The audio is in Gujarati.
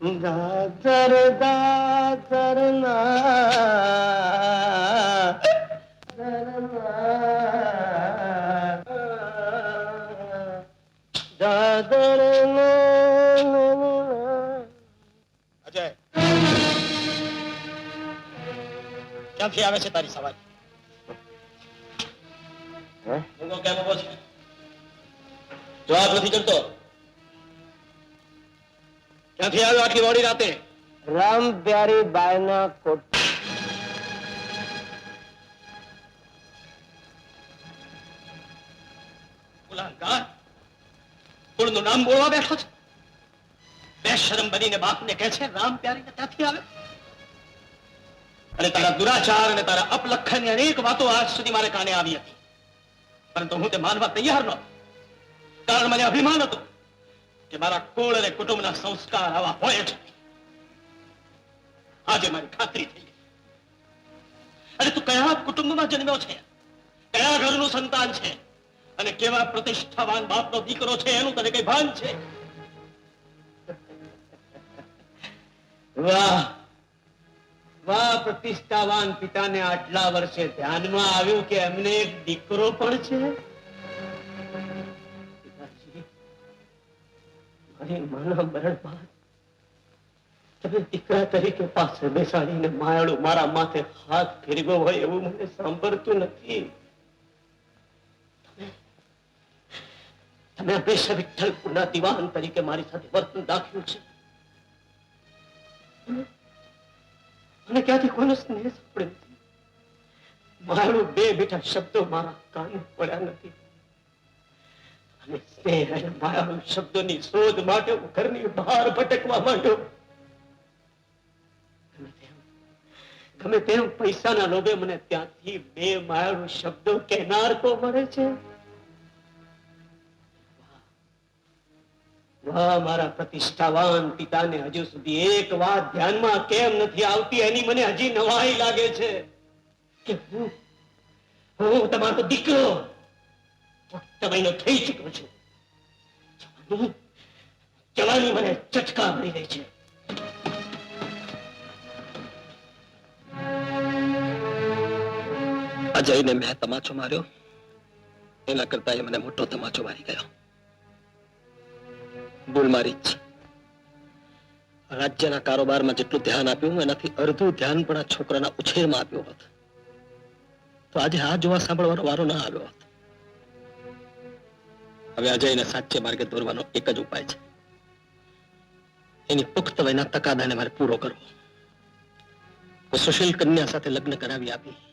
દાદર દાદર ના દાદર અજય ક્યાંથી આવે છે તારી સવારી જવાબ નથી કરતો ક્યાંથી આવ્યો આટલી મોડી રાતે રામ પ્યારી બાયના કોટ ગુલામગાર કુળનું નામ બોલવા બેઠો છે બેશરમ બનીને બાપને કહે છે રામ પ્યારીને ત્યાંથી આવ્યો અને તારા દુરાચાર અને તારા અપલખનની અનેક વાતો આજ સુધી મારે કાને આવી હતી પરંતુ હું તે માનવા તૈયાર નહોતો કારણ મને અભિમાન હતું કે મારા કુળ અને કુટુંબના સંસ્કાર આવા હોય આજે મારી ખાતરી થઈ અને તું કયા કુટુંબમાં જન્મ્યો છે? કયા ઘરનું સંતાન છે? અને કેવા પ્રતિષ્ઠાવાન બાપનો દીકરો છે? એનું તને કઈ ભાન છે? વાહ. વાહ, પ્રતિષ્ઠાવાન પિતાને આટલા વર્ષે ધ્યાનમાં આવ્યું કે એમને એક દીકરો પણ છે? મારી માના મરણ બાદ તમે દીકરા તરીકે પાસે બેસાડીને માયાળું મારા માથે હાથ ફેરવ્યો હોય એવું મને સાંભળતું નથી. તમે- હંમેશા વિઠ્ઠલપુરના દિવાન તરીકે મારી સાથે વર્તન દાખ્યું છે. અને ક્યાંથી કોઈનો સ્નેહ સાંભળ્યો નથી? મારું બે બેઠા શબ્દો મારા કાન પડ્યા નથી. વાહ, મારા પ્રતિષ્ઠાવાન પિતાને હજુ સુધી એક વાત ધ્યાનમાં કેમ નથી આવતી? એની મને હજી નવાઈ લાગે છે કે હું હું તમારો દીકરો મહિનો થઈ ચૂક્યો છું. જવાની- મને ચટકા મળી રહી છે. અજયને મેં તમાચો માર્યો. એના કરતા એ મને મોટો તમાચો મારી ગયો. ભૂલ મારી જ રાજ્યના કારોબારમાં જેટલું ધ્યાન આપ્યું એનાથી અડધું ધ્યાન પણ આ છોકરાના ઉછેરમાં આપ્યું હોત. તો આજે આ જોવા સાંભળવાનો વારો ના આવ્યો હોત. હવે અજયને સાચે માર્ગે દોરવાનો એક જ ઉપાય છે. એની પુખ્ત વયના તકાદાને મારે પૂરો કરવો. હું સુશીલ કન્યા સાથે લગ્ન કરાવી આપી.